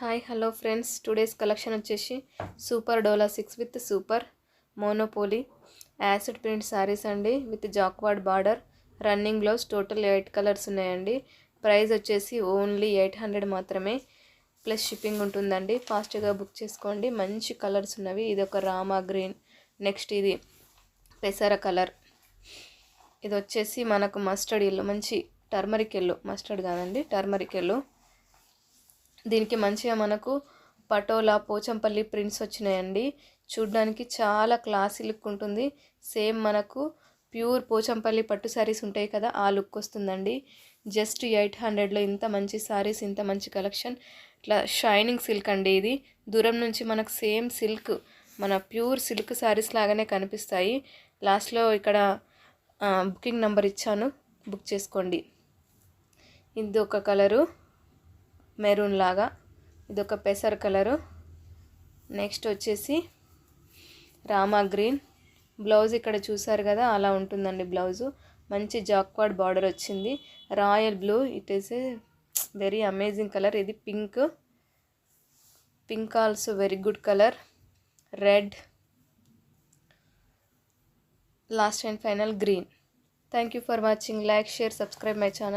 Hi hello friends. Today's collection వచ్చేసి super dola six with super monopoly acid print saris అండి with jacquard border running gloves total eight colours ఉన్నాయండి. Price వచ్చేసి only eight hundred మాత్రమే. Plus shipping ఉంటుందండి. ఫాస్ట్గా book చేసుకోండి. మంచి colours ఉన్నవి. ఇది ఒక రామా గ్రీన్. నెక్స్ట్ ఇది పెసర కలర్. ఇది వచ్చేసి మనకు మస్టర్డ్ ఎల్లో. మంచి టర్మరిక్ ఎల్లో. మస్టర్డ్ కాదండి టర్మరిక్ ఎల్లో. దీనికి మంచిగా మనకు పటోలా పోచంపల్లి ప్రింట్స్ వచ్చినాయండి. చూడ్డానికి చాలా క్లాసీ లుక్ ఉంటుంది. సేమ్ మనకు ప్యూర్ పోచంపల్లి పట్టు శారీస్ ఉంటాయి కదా ఆ లుక్ వస్తుందండి. జస్ట్ ఎయిట్ హండ్రెడ్లో ఇంత మంచి శారీస్ ఇంత మంచి కలెక్షన్ ఇట్లా షైనింగ్ సిల్క్ అండి ఇది. దూరం నుంచి మనకు సేమ్ సిల్క్ మన ప్యూర్ సిల్క్ శారీస్ లాగానే కనిపిస్తాయి. లాస్ట్లో ఇక్కడ బుకింగ్ నెంబర్ ఇచ్చాను. బుక్ చేసుకోండి. ఇది ఒక కలరు మెరూన్ లాగా. ఇది ఒక పెసర్ కలరు. నెక్స్ట్ వచ్చేసి రామా గ్రీన్. బ్లౌజ్ ఇక్కడ చూసారు కదా అలా ఉంటుందండి బ్లౌజు. మంచి జాక్వాడ్ బార్డర్ వచ్చింది. Royal blue it is a very amazing colour. ఇది pink. Pink also very good colour. Red. Last and final green. Thank you for watching. Like share subscribe my channel.